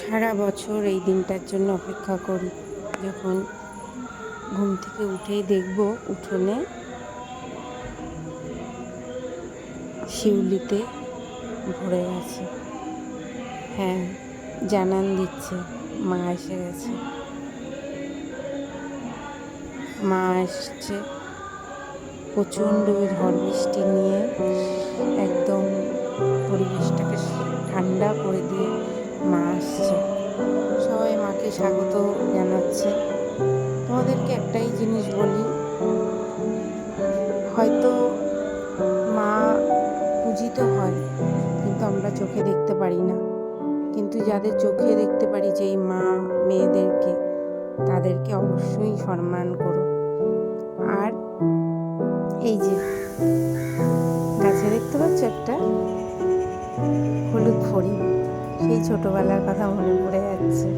সারা বছর এই দিনটার জন্য অপেক্ষা করি। যখন ঘুম থেকে উঠেই দেখব উঠোনে শিউলিতে ভরে আছে। হ্যাঁ জানান দিচ্ছে, মা এসে গেছে। মা এসছে। প্রচণ্ড ঝড় বৃষ্টি নিয়ে একদম পরিবেশটাকে ঠান্ডা করে দিয়ে মা আসছে। সবাই মাকে স্বাগত জানাচ্ছে। তোমাদেরকে একটাই জিনিস বলি, হয়তো মা পূজিত হয়, কিন্তু আমরা চোখে দেখতে পারি না। কিন্তু যাদের চোখে দেখতে পারি যে এই মা মেয়েদেরকে, তাদেরকে অবশ্যই সম্মান করো। আর এই যে, গাছে দেখতে পাচ্ছ একটা হলুদ ফড়ি? সেই ছোটোবেলার কথা মনে পড়ে যাচ্ছে।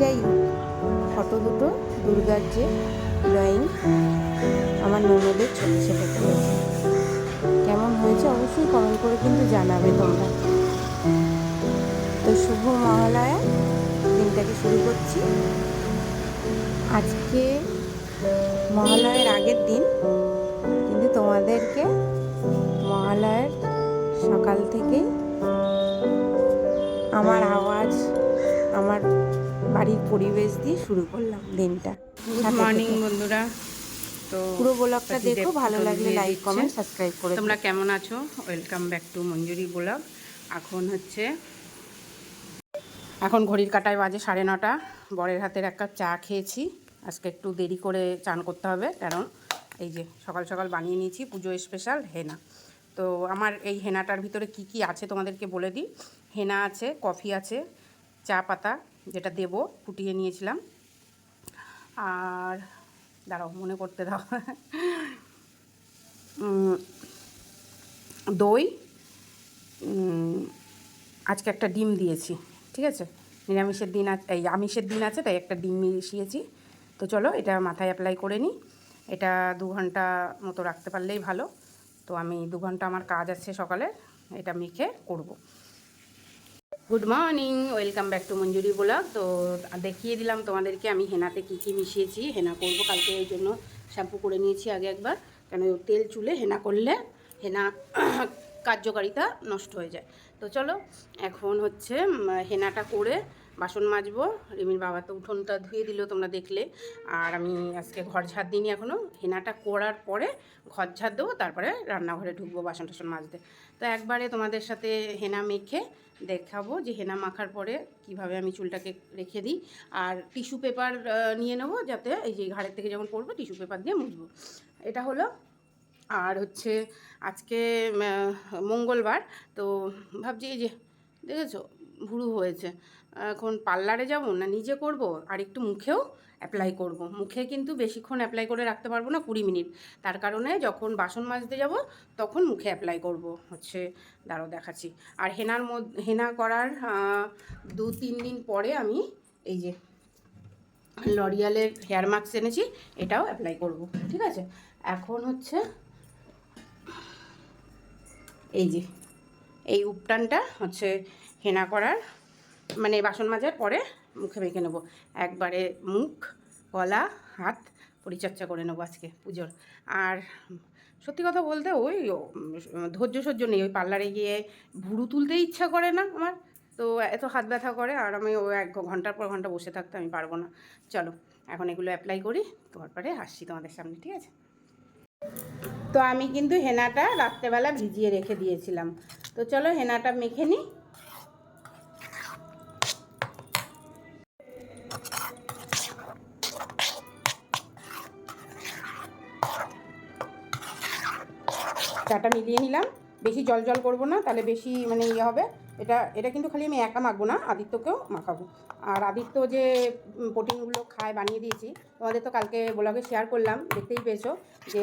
যাই ফটো দুটো, দুর্গার যে ড্রয়িং আমার ননদের ছোট করেছে কেমন হয়েছে অবশ্যই কমেন্ট করে কিন্তু জানাবে তোমরা। তো শুভ মহালয়া, দিনটাকে শুরু করছি। আজকে মহালয়ের আগের দিন, কিন্তু তোমাদেরকে মহালয়ের সকাল থেকেই আমার আওয়াজ আমার বাড়ির পরিবেশ দিয়ে শুরু করলাম দিনটা। গুড মর্নিং বন্ধুরা। তো পুরো ব্লগটা দেখো ভালো লাগলে লাইক কমেন্ট সাবস্ক্রাইব করে তোমরা কেমন আছো? Welcome back to Manjuri blog. এখন হচ্ছে এখন ঘড়ির কাটায় বাজে সাড়ে নটা। বরের হাতের এক কাপ চা খেয়েছি। আজকে একটু দেরি করে চান করতে হবে কারণ এই যে সকাল সকাল বানিয়ে নিয়েছি পুজো স্পেশাল হেনা। তো আমার এই হেনাটার ভিতরে কি কি আছে তোমাদেরকে বলে দিই? হেনা আছে, কফি আছে, চা পাতা যেটা দেবো, ফুটিয়ে নিয়েছিলাম। আর দাঁড়াও, মনে করতে দাও। দই আজকে একটা ডিম দিয়েছি, ঠিক আছে? নিরামিষের দিন এই আমিষের দিন আছে, তাই একটা ডিম মিশিয়েছি। তো চলো, এটা মাথায় অ্যাপ্লাই করে নিই। এটা দু ঘণ্টা মতো রাখতে পারলেই ভালো। তো আমি দু ঘণ্টা আমার কাজ আছে সকালে, এটা মেখে করব। Good morning welcome back to Manjuri blog তো দেখিয়ে দিলাম তোমাদেরকে আমি হেনাতে কী কী মিশিয়েছি, হেনা করব কালকে ওই জন্য শ্যাম্পু করে নিয়েছি আগে একবার। কেন তেল চুলে হেনা করলে হেনা কার্যকারিতা নষ্ট হয়ে যায়। তো চলো, এখন হচ্ছে হেনাটা করে বাসন মাজবো। রিমির বাবা তো উঠোনটা ধুয়ে দিল তোমরা দেখলে। আর আমি আজকে ঘর ঝাড় দিইনি এখনও হেনাটা করার পরে ঘর ঝাড় দেবো, তারপরে রান্নাঘরে ঢুকবো বাসন টাসন মাজতে। তো একবারে তোমাদের সাথে হেনা মেখে দেখাবো যে হেনা মাখার পরে কীভাবে আমি চুলটাকে রেখে দিই। আর টিস্যু পেপার নিয়ে নেব যাতে এই যে ঘাড়ের থেকে যখন পড়ব টিস্যু পেপার দিয়ে মুছবো। এটা হলো। আর হচ্ছে আজকে মঙ্গলবার। তো ভাবছি এই যে, দেখেছ? ভুরু হয়েছে। এখন পার্লারে যাব না নিজে করব? আর একটু মুখেও অ্যাপ্লাই করব। মুখে কিন্তু বেশিক্ষণ অ্যাপ্লাই করে রাখতে পারব না কুড়ি মিনিট। তার কারণে যখন বাসন মাজতে যাব, তখন মুখে অ্যাপ্লাই করব। হচ্ছে দাঁড়ো দেখাচ্ছি। আর হেনার মধ্যে হেনা করার দু তিন দিন পরে আমি এই যে লরিয়ালের হেয়ার মাস্ক এনেছি, এটাও অ্যাপ্লাই করব। ঠিক আছে? এখন হচ্ছে এই যে, এই উপটানটা হচ্ছে হেনা করার মানে বাসন মাজার পরে মুখে মেখে নেব। একবারে মুখ, গলা, হাত পরিচর্যা করে নেব আজকে পুজোর। আর সত্যি কথা বলতে ওই ধৈর্য সহ্য নেই। ওই পার্লারে গিয়ে ভুরু তুলতে ইচ্ছা করে না আমার। তো এত হাত ব্যথা করে আর আমি ও এক ঘণ্টার পর ঘণ্টা বসে থাকতে আমি পারব না। চলো, এখন এগুলো অ্যাপ্লাই করি। তারপরে আসছি তোমাদের সামনে, ঠিক আছে? তো আমি কিন্তু হেনাটা রাত্রেবেলা ভিজিয়ে রেখে দিয়েছিলাম। তো চলো হেনাটা মেখে নিই। চাটা মিলিয়ে নিলাম। বেশি জল জল করব না তাহলে বেশি মানে ইয়ে হবে। এটা এটা কিন্তু খালি আমি একা মাখবো না আদিত্যকেও মাখাবো। আর আদিত্য যে প্রোটিনগুলো খায় বানিয়ে দিয়েছি তোমাদের তো কালকে ব্লগে শেয়ার করলাম দেখতেই পেয়েছ যে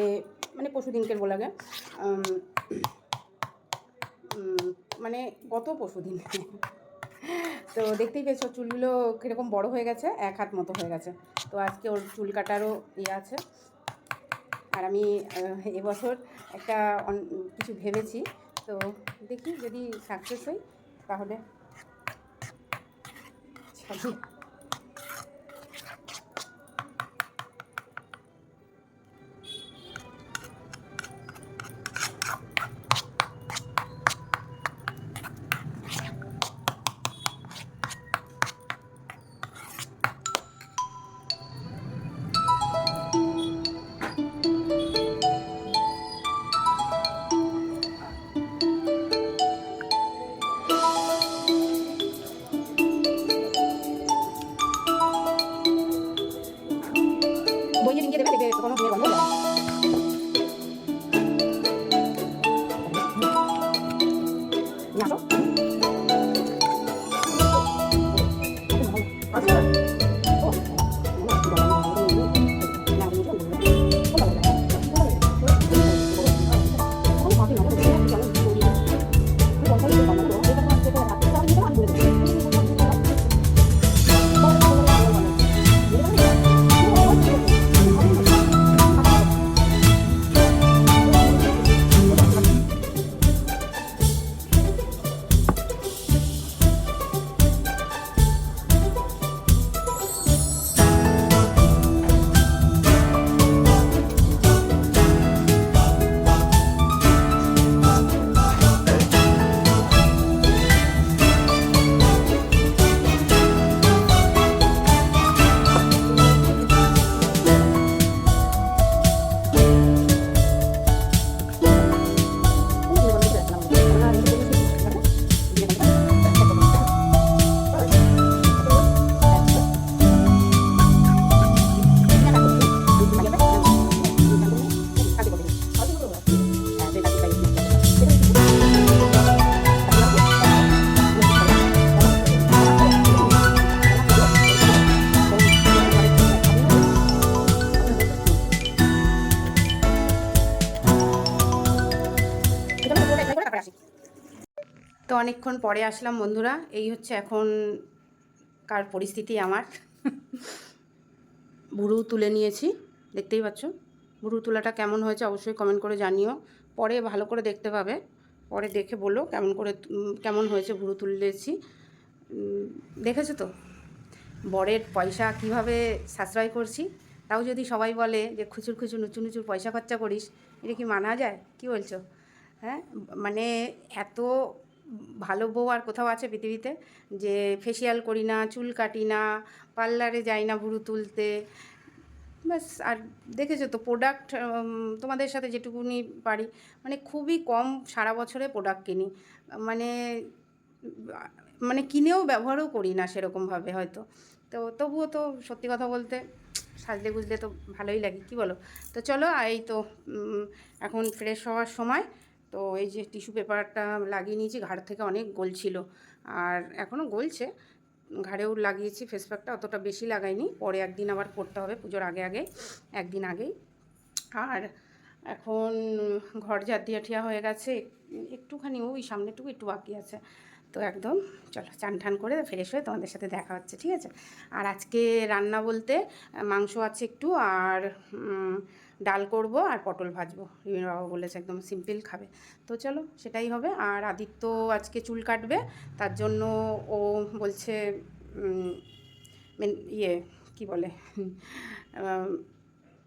মানে পশু দিনকের ব্লগে উম, মানে গত পশু দিন। তো দেখতেই পেয়েছ চুলগুলো কীরকম বড় হয়ে গেছে এক হাত মতো হয়ে গেছে। তো আজকে ওর চুল কাটারও ইয়ে আছে। আর আমি এবছর একটা কিছু ভেবেছি। তো দেখি যদি সাকসেস হই তাহলে অনেকক্ষণ পরে আসলাম, বন্ধুরা। এই হচ্ছে এখন কার পরিস্থিতি আমার। ভুরু তুলে নিয়েছি, দেখতেই পাচ্ছ? ভুরু তোলাটা কেমন হয়েছে অবশ্যই কমেন্ট করে জানিও। পরে ভালো করে দেখতে পাবে। পরে দেখে বলো কেমন করে কেমন হয়েছে ভুরু তুলেছি। দেখেছ তো? বরের পয়সা কীভাবে সাশ্রয় করছি? তাও যদি সবাই বলে যে খুচুর খুচুর, নুচু নুচুর পয়সা খরচা করিস, এটা কি মানা যায়? কি বলছো? হ্যাঁ? মানে এত ভালো বউ আর কোথাও আছে পৃথিবীতে যে ফেসিয়াল করি না, চুল কাটি না পার্লারে যাই না ভুরু তুলতে। ব্যাস, আর দেখেছ তো প্রোডাক্ট তোমাদের সাথে যেটুকুনি পারি মানে খুবই কম সারা বছরে প্রোডাক্ট কিনি। মানে মানে কিনেও ব্যবহারও করি না সেরকমভাবে হয়তো। তো তবুও তো সত্যি কথা বলতে সাজলে গুজলে তো ভালোই লাগে, কি বলো? তো চলো, এই তো এখন ফ্রেশ হওয়ার সময়। তো এই যে টিস্যু পেপারটা লাগিয়ে নিয়েছি, ঘাড় থেকে অনেক গলছিল আর এখনও গলছে। ঘাড়েও লাগিয়েছি ফেস প্যাকটা অতটা বেশি লাগাইনি। পরে একদিন আবার করতে হবে, পুজোর আগে আগে, একদিন আগেই। আর এখন ঘর দিয়া ঠিয়া হয়ে গেছে, একটুখানি ওই সামনেটুকু একটু বাকি আছে। তো একদম, চলো চান টান করে ফ্রেশ হয়ে তোমাদের সাথে দেখা হচ্ছে, ঠিক আছে? আর আজকে রান্না বলতে মাংস আছে একটু, আর ডাল করব আর পটল ভাজবো। রিমির বাবা বলেছে একদম সিম্পল খাবে। তো চলো, সেটাই হবে। আর আদিত্য আজকে চুল কাটবে, তার জন্য ও বলছে ইয়ে কি বলে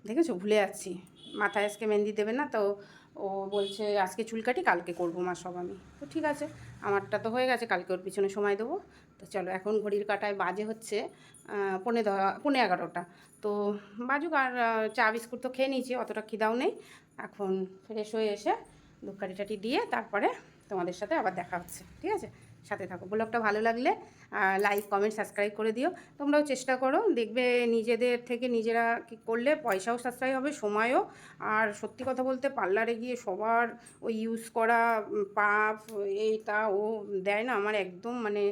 দেখেছ? ভুলে যাচ্ছি। মাথায় আজকে মেহেন্দি দেবে না, তো ও বলছে, আজকে চুল কাটি, কালকে করব মা সব আমি। তো ঠিক আছে, আমারটা তো হয়ে গেছে, কালকে ওর পিছনে সময় দেবো। তো চলো, এখন ঘড়ির কাটায় বাজে হচ্ছে পৌনে দ- পৌনে এগারোটা। তো বাজুক আর চা বিস্কুট তো খেয়ে নিয়েছি, অতটা খিদাও নেই। এখন ফ্রেশ হয়ে এসে ধূপকাঠি দিয়ে তারপরে তোমাদের সাথে আবার দেখা হচ্ছে, ঠিক আছে? সাথে থাকো। ব্লগটা ভালো লাগলে লাইক কমেন্ট সাবস্ক্রাইব করে দিও। তোমরাও চেষ্টা করো, দেখবে নিজেদের থেকে নিজেরা কি করলে পয়সাও সাশ্রয় হবে, সময়ও। আর সত্যি কথা বলতে পার্লারে গিয়ে সবার ওই ইউজ করা পাপ, এইটা ও দেয় না, আমার একদম মানে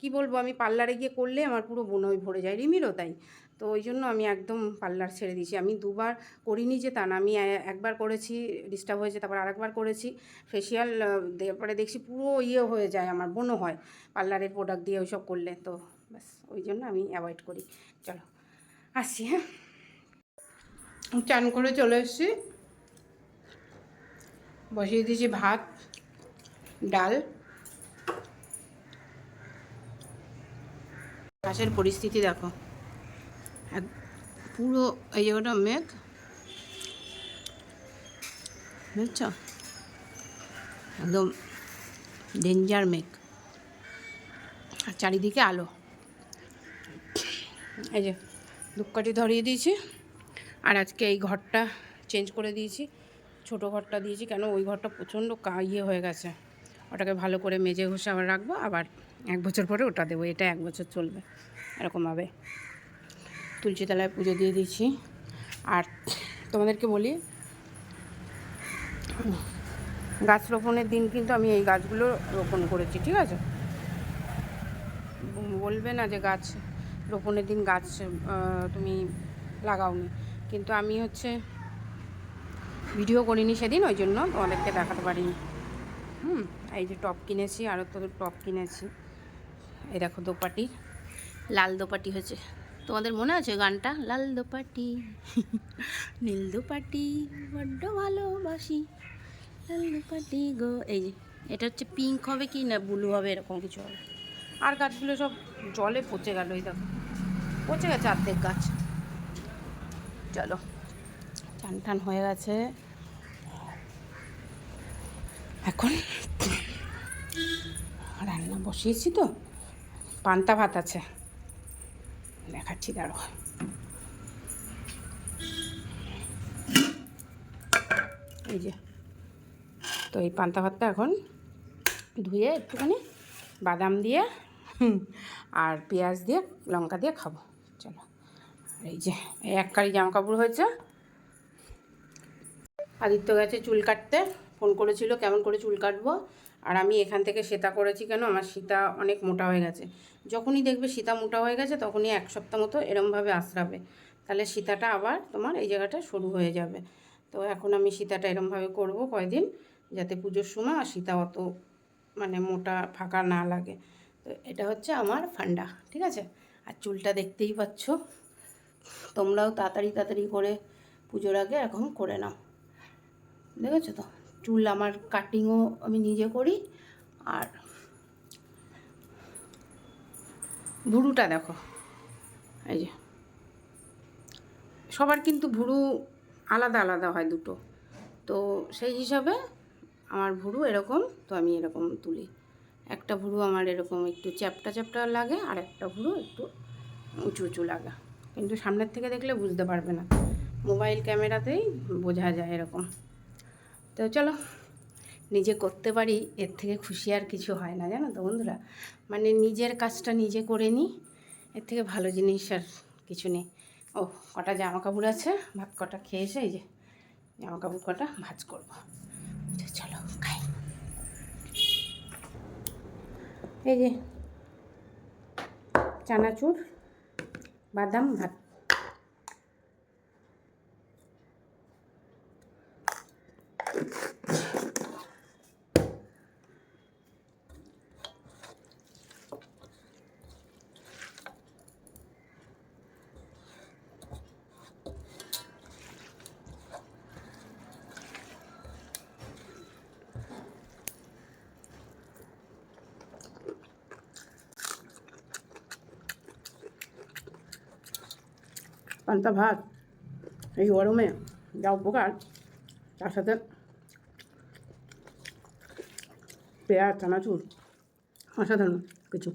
কি বলব, আমি পার্লারে গিয়ে করলে আমার পুরো বনই ভরে যায় রিমিরও তাই। তো ওই জন্য আমি একদম পার্লার ছেড়ে দিয়েছি। আমি দুবার করিনি যে তা না, আমি একবার করেছি ডিস্টার্ব হয়েছে, তারপর আরেকবার করেছি। ফেসিয়াল তারপরে দেখছি পুরো ইয়ে হয়ে যায়, আমার বনো হয়। পার্লারের প্রোডাক্ট দিয়ে ওইসব করলে তো ব্যাস, ওই জন্য আমি অ্যাভয়েড করি। চলো আসছি হ্যাঁ। চান করে চলে এসেছি। বসিয়ে দিয়েছি ভাত, ডাল। আকাশের পরিস্থিতি দেখো। এক, পুরো এই জায়গাটা মেঘ। বুঝছ একদম ডেঞ্জার মেঘ। আর চারিদিকে আলো। এই যে ধূপকাঠি ধরিয়ে দিয়েছি আর আজকে এই ঘরটা চেঞ্জ করে দিয়েছি। ছোটো ঘরটা দিয়েছি কেন? ওই ঘরটা প্রচণ্ড ইয়ে হয়ে গেছে। ওটাকে ভালো করে মেজে ঘষে আবার রাখব, আবার এক বছর পরে ওটা দেবো। এটা এক বছর চলবে, এরকমভাবে। তুলসী তলায় পুজো দিয়ে দিয়েছি। আর তোমাদেরকে বলি, গাছ রোপণের দিন কিন্তু আমি এই গাছগুলো রোপণ করেছি, ঠিক আছে? বলবে না যে গাছ, রোপণের দিন গাছ তুমি লাগাওনি। কিন্তু আমি হচ্ছে ভিডিও করিনি সেদিন, ওই জন্য তোমাদেরকে দেখাতে পারিনি। হুম, এই যে টপ কিনেছি, আরও তো টপ কিনেছি। এই দেখো দোপাটি, লাল দোপাটি হয়েছে। তোমাদের মনে আছে গানটা? লাল দোপাটি, নীল দোপাটি, বড্ড ভালোবাসি। লাল দোপাটি গো, এই যে, এটা হচ্ছে পিঙ্ক হবে কি না ব্লু হবে, এরকম কিছু হবে। আর গাছগুলো সব জলে পচে গেল, এই দেখো। পচে গেছে অর্ধেক গাছ। চলো টান টান হয়ে গেছে। এখন রান্না বসিয়েছি তো, পান্তা ভাত আছে। দেখাচ্ছি দাঁড়ো এই যে, তো এই পান্তা ভাতটা এখন ধুয়ে একটুখানি বাদাম দিয়ে আর পেঁয়াজ দিয়ে, লঙ্কা দিয়ে খাব। চলো এই যে এক কারি জামা কাপড় হয়েছে। আদিত্য গেছে চুল কাটতে, ফোন করেছিল কেমন করে চুল কাটবো। আর আমি এখান থেকে সীতা করেছি কেন? আমার সীতা অনেক মোটা হয়ে গেছে। যখনই দেখবে সীতা মোটা হয়ে গেছে, তখনই এক সপ্তাহ মতো এরমভাবে আশ্রাবে। তাহলে সীতাটা আবার তোমার এই জায়গাটা সরু হয়ে যাবে। তো এখন আমি সীতাটা এরমভাবে করব কয়দিন, যাতে পুজোর সময় আর সীতা অত মানে মোটা, ফাঁকা না লাগে। তো এটা হচ্ছে আমার ফান্ডা, ঠিক আছে? আর চুলটা দেখতেই পাচ্ছ। তোমরাও তাড়াতাড়ি তাড়াতাড়ি করে পুজোর আগে এখন করে নাও। দেখেছ তো? চুল আমার কাটিংও আমি নিজে করি আর ভুরুটা দেখো। এই যে। সবার কিন্তু ভুরু আলাদা আলাদা হয় দুটো। তো সেই হিসাবে আমার ভুরু এরকম, তো আমি এরকম তুলি। একটা ভুরু আমার এরকম একটু চ্যাপটা চ্যাপটা লাগে, আর একটা ভুরু একটু উঁচু উঁচু লাগে। কিন্তু সামনের থেকে দেখলে বুঝতে পারবে না। মোবাইল ক্যামেরাতেই বোঝা যায় এরকম। তো চলো, নিজে করতে পারি, এর থেকে খুশি আর কিছু হয় না, জানো তো বন্ধুরা? মানে নিজের কাজটা নিজে করে নিই, এর থেকে ভালো জিনিস আর কিছু নেই। ও, কটা জামা কাপড় আছে? ভাত কটা খেয়ে এসে এই যে জামা কাপড় কটা ভাজ করব। চলো এই যে চানাচুর বাদাম ভাত। পান্তা ভাত এই গরমে যা উপকার। তার সাথে পেঁয়াজ চানাচুর অসাধারণ কিছু।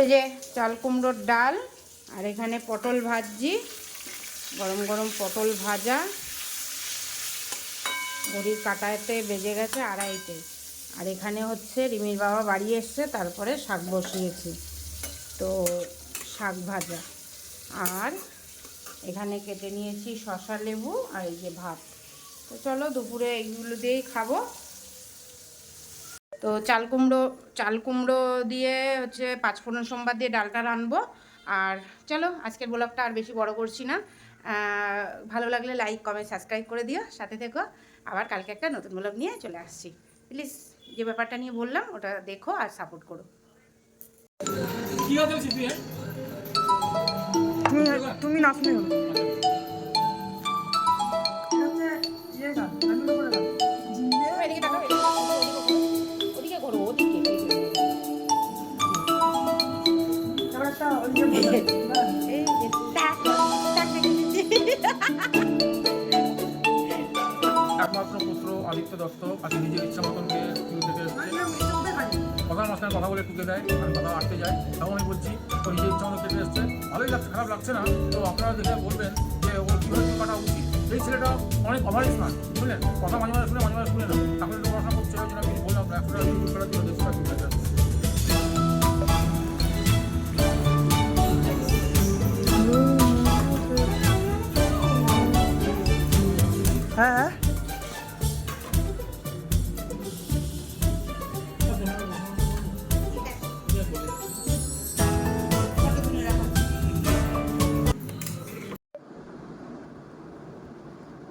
এই যে চাল কুমড়োর ডাল, আর এখানে পটল ভাজি গরম গরম পটল ভাজা। ঘড়ির কাটাতে বেজে গেছে আড়াইটে। আর এখানে হচ্ছে রিমির বাবা বাড়ি এসছে, তারপরে শাক বসিয়েছি। তো শাক ভাজা। আর এখানে কেটে নিয়েছি শশা লেবু আর এই যে ভাত। তো চলো দুপুরে এইগুলো দিয়েই খাব। তো চাল কুমড়ো চাল কুমড়ো দিয়ে হচ্ছে পাঁচফোড়ন সোমবার দিয়ে ডালটা রানবো আর চলো আজকের ব্লগটা আর বেশি বড় করছি না। ভালো লাগলে লাইক কমেন্ট সাবস্ক্রাইব করে দিও সাথে থেকো। আবার কালকে একটা নতুন ব্লগ নিয়ে চলে আসছি। প্লিজ যে ব্যাপারটা নিয়ে বললাম ওটা দেখো আর সাপোর্ট করো। হ্যাঁ? তুমি তুমি একমাত্র পুত্র আদিত্য দত্ত আজকে নিজের ইচ্ছা মতন থেকে কথার মাঝখানে কথা বলে টুকে দেয় আমি কথা আটকে যায়। তাও আমি বলছি, ও নিজের ইচ্ছা মতো কেটে এসছে। ভালোই লাগছে, খারাপ লাগছে না, তো আপনারা দেখে বলবেন যে ওর এই ছেলেটা অনেক মান বুঝলেন? কথা মাঝে মাঝে শুনে, মাঝে মাঝে শুনে না। একটু পড়াশোনা করছে ওই জন্য বললাম একশো টাকা দিল টাকা হ্যাঁ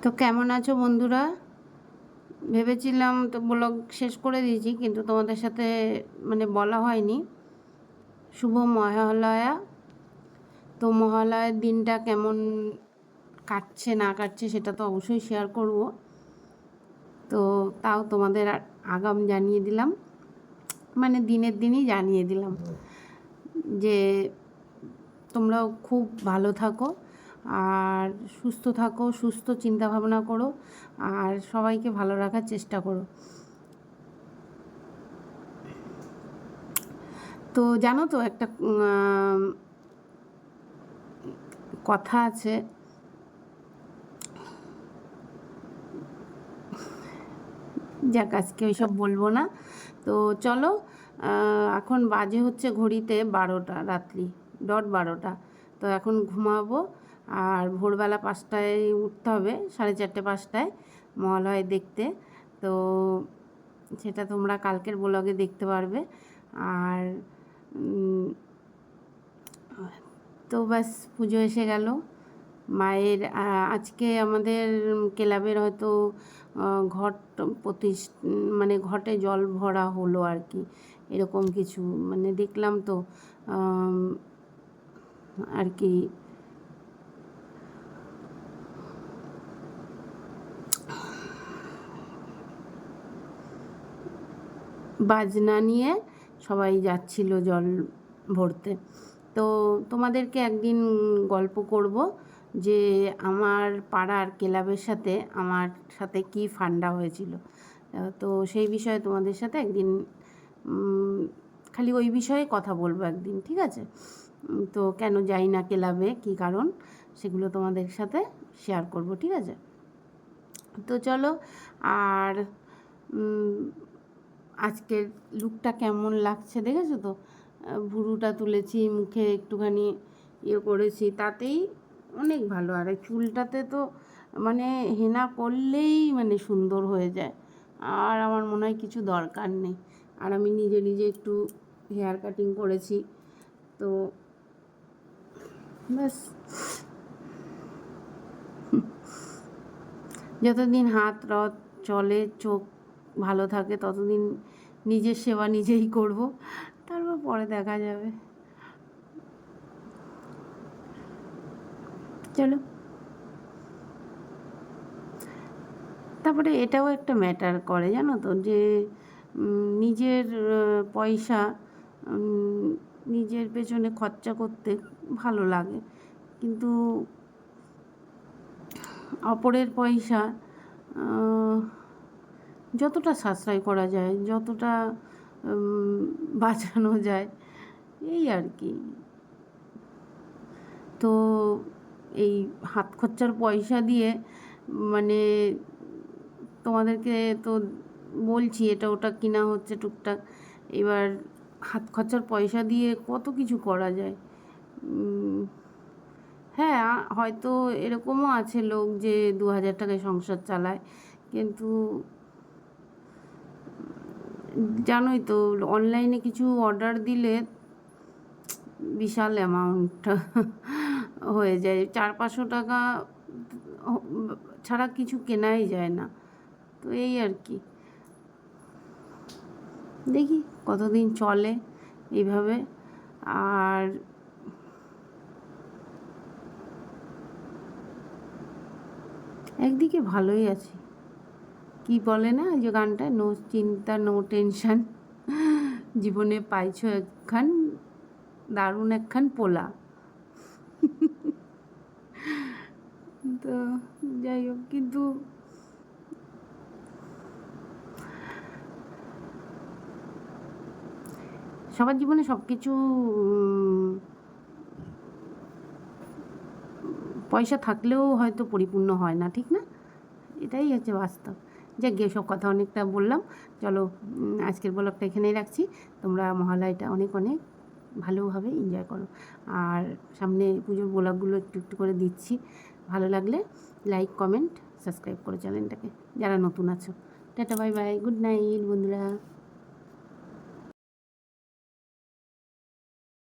তো কেমন আছো বন্ধুরা? ভেবেছিলাম তো ব্লগ শেষ করে দিয়েছি, কিন্তু তোমাদের সাথে মানে বলা হয়নি। শুভ মহালয়া। তো মহালয়ার দিনটা কেমন কাটছে, না কাটছে সেটা তো অবশ্যই শেয়ার করব। তো তাও তোমাদের আগাম জানিয়ে দিলাম। মানে দিনের দিনই জানিয়ে দিলাম যে তোমরাও খুব ভালো থাকো আর সুস্থ থাকো, সুস্থ চিন্তা ভাবনা করো আর সবাইকে ভালো রাখার চেষ্টা করো। তো জানো তো একটা কথা আছে যাক, আজকে ওইসব বলব না। তো চলো এখন বাজে হচ্ছে ঘড়িতে বারোটা রাত্রি, ডট বারোটা। তো এখন ঘুমাবো, আর ভোরবেলা পাঁচটায় উঠতে হবে, সাড়ে চারটে পাঁচটায় মহালয় দেখতে। তো সেটা তোমরা কালকের ব্লগে দেখতে পারবে। আর তো ব্যাস, পুজো এসে গেল। মায়ের আজকে আমাদের ক্লাবের হয়তো ঘট প্রতিষ মানে ঘটে জল ভরা হলো আর কি। এরকম কিছু মানে দেখলাম তো আর কি। বাজনা নিয়ে সবাই যাচ্ছিল জল ভরতে। তো তোমাদেরকে একদিন গল্প করব। যে আমার পাড়ার ক্লাবের সাথে আমার সাথে কি ফান্ডা হয়েছিল। তো সেই বিষয়ে তোমাদের সাথে একদিন খালি ওই বিষয়ে কথা বলব একদিন, ঠিক আছে? তো কেন যাই না ক্লাবে, কী কারণ, সেগুলো তোমাদের সাথে শেয়ার করব, ঠিক আছে? তো চলো, আর আজকের লুকটা কেমন লাগছে দেখেছ তো? ভুরুটা তুলেছি, মুখে একটুখানি ইয়ে করেছি, তাতেই অনেক ভালো। আর এই চুলটাতে তো মানে হেনা করলেই মানে সুন্দর হয়ে যায়। আর আমার মনে হয় কিছু দরকার নেই। আর আমি নিজে নিজে একটু হেয়ার কাটিং করেছি। তো ব্যাস। যতদিন হাত রথ চলে, চোখ ভালো থাকে, ততদিন নিজের সেবা নিজেই করব। তারপর পরে দেখা যাবে। চলো। তারপরে এটাও একটা ম্যাটার করে, জানো তো, যে নিজের পয়সা নিজের পেছনে খরচা করতে ভালো লাগে। কিন্তু অপরের পয়সা যতটা সাশ্রয় করা যায়, যতটা বাঁচানো যায়, এই আর কি। তো এই হাত খরচার পয়সা দিয়ে মানে তোমাদেরকে তো বলছি এটা ওটা কিনা হচ্ছে টুকটাক। এবার হাত খরচার পয়সা দিয়ে কত কিছু করা যায়? হ্যাঁ হয়তো এরকমও আছে লোক যে দু হাজার টাকায় সংসার চালায়, কিন্তু জানোই তো অনলাইনে কিছু অর্ডার দিলে বিশাল অ্যামাউন্ট হয়ে যায়। চার পাঁচশো টাকা ছাড়া কিছু কেনাই যায় না। তো এই আর কি। দেখি কতদিন চলে এইভাবে। আর একদিকে ভালোই আছি। কি বলে না যে গানটা? নো চিন্তা, নো টেনশন। জীবনে পাইছো একখান, দারুণ একখান পোলা। তো, যাই হোক, কিন্তু সবার জীবনে সব কিছু পয়সা থাকলেও হয়তো পরিপূর্ণ হয় না, ঠিক না? এটাই হচ্ছে বাস্তব। যাক গিয়ে সব কথা অনেকটা বললাম। চলো আজকের ব্লগটা এখানেই রাখছি। তোমরা মহালয়টা অনেক অনেক ভালোভাবে এনজয় করো। আর সামনে পুজোর ব্লগগুলো একটু একটু করে দিচ্ছি। ভালো লাগলে লাইক কমেন্ট সাবস্ক্রাইব করো চ্যানেলটাকে যারা নতুন আছো। Tata bye bye good night বন্ধুরা।